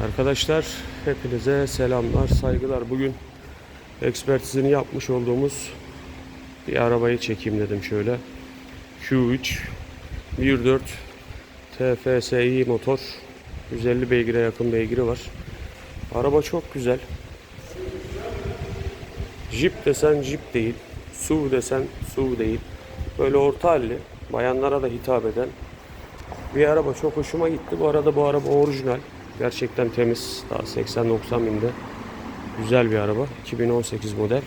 Arkadaşlar hepinize selamlar, saygılar. Bugün ekspertizini yapmış olduğumuz bir arabayı çekeyim dedim şöyle. Q3 1.4 TFSI motor. 150 beygire yakın beygiri var. Araba çok güzel. Jeep desen Jeep değil. SUV desen SUV değil. Böyle orta halli, bayanlara da hitap eden bir araba çok hoşuma gitti. Bu arada bu araba orijinal. Gerçekten temiz. Daha 80-90 binde. Güzel bir araba. 2018 model.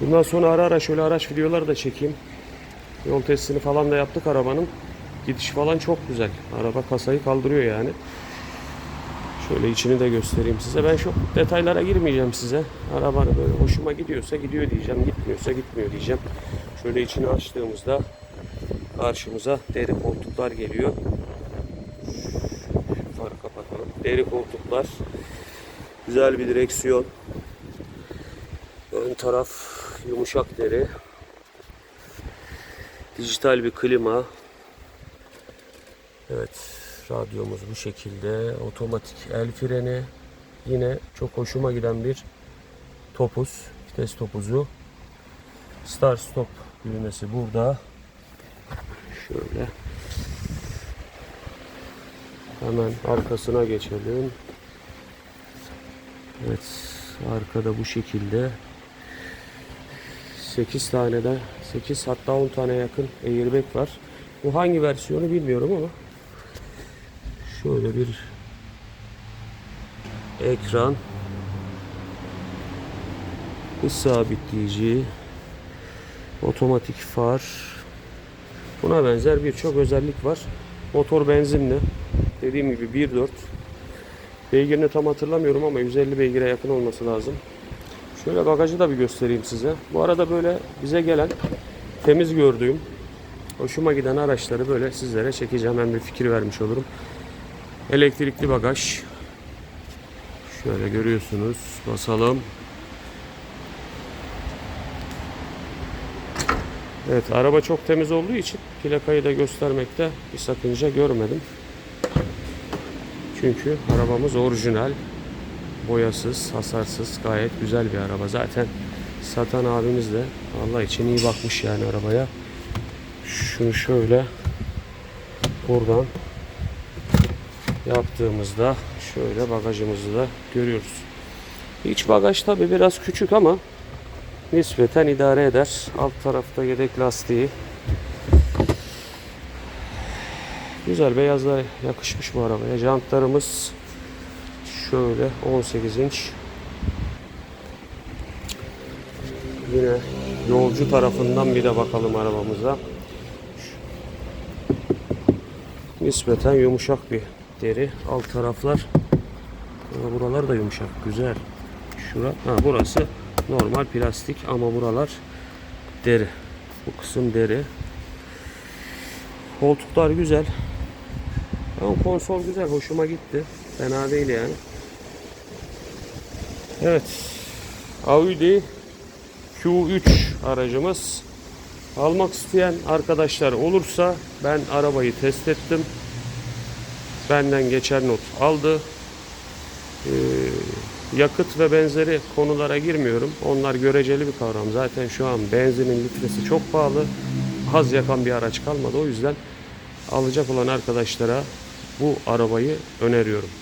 Bundan sonra ara ara şöyle araç videoları da çekeyim. Yol testini falan da yaptık arabanın. Gidiş falan çok güzel. Araba kasayı kaldırıyor yani. Şöyle içini de göstereyim size. Ben çok detaylara girmeyeceğim size. Araba böyle hoşuma gidiyorsa gidiyor diyeceğim. Gitmiyorsa gitmiyor diyeceğim. Şöyle içini açtığımızda karşımıza deri koltuklar geliyor. Deri koltuklar. Güzel bir direksiyon. Ön taraf yumuşak deri. Dijital bir klima. Evet, radyomuz bu şekilde. Otomatik el freni. Yine çok hoşuma giden bir topuz, vites topuzu. Start stop düğmesi burada. Şöyle. Hemen arkasına geçelim. Evet, arkada bu şekilde 8 tane de 8 hatta 10 tane yakın airbag var. Bu hangi versiyonu bilmiyorum ama şöyle bir ekran hız sabitleyici otomatik far buna benzer birçok özellik var. Motor benzinli. Dediğim gibi 1.4 Beygirini tam hatırlamıyorum ama 150 beygire yakın olması lazım. Şöyle bagajı da bir göstereyim size. Bu arada böyle bize gelen temiz gördüğüm hoşuma giden araçları böyle sizlere çekeceğim. Hem bir fikir vermiş olurum. Elektrikli bagaj. Şöyle görüyorsunuz. Basalım. Evet araba çok temiz olduğu için plakayı da göstermekte bir sakınca görmedim. Çünkü arabamız orijinal, boyasız, hasarsız, gayet güzel bir araba. Zaten satan abimiz de Allah için iyi bakmış yani arabaya. Şunu şöyle buradan yaptığımızda şöyle bagajımızı da görüyoruz. İç bagaj tabi biraz küçük ama nispeten idare eder. Alt tarafta yedek lastiği. Güzel beyazlar yakışmış bu arabaya. Jantlarımız şöyle 18 inç. Yine yolcu tarafından bir de bakalım arabamıza. Nispeten yumuşak bir deri. Alt taraflar buralar da yumuşak. Güzel. Şura, ha, burası normal plastik ama buralar deri. Bu kısım deri. Koltuklar güzel. Ama konsol güzel. Hoşuma gitti. Fena değil yani. Evet. Audi Q3 aracımız. Almak isteyen arkadaşlar olursa ben arabayı test ettim. Benden geçer not aldı. Ee, yakıt ve benzeri konulara girmiyorum. Onlar göreceli bir kavram. Zaten şu an benzinin litresi çok pahalı. Az yakan bir araç kalmadı. O yüzden alacak olan arkadaşlara bu arabayı öneriyorum.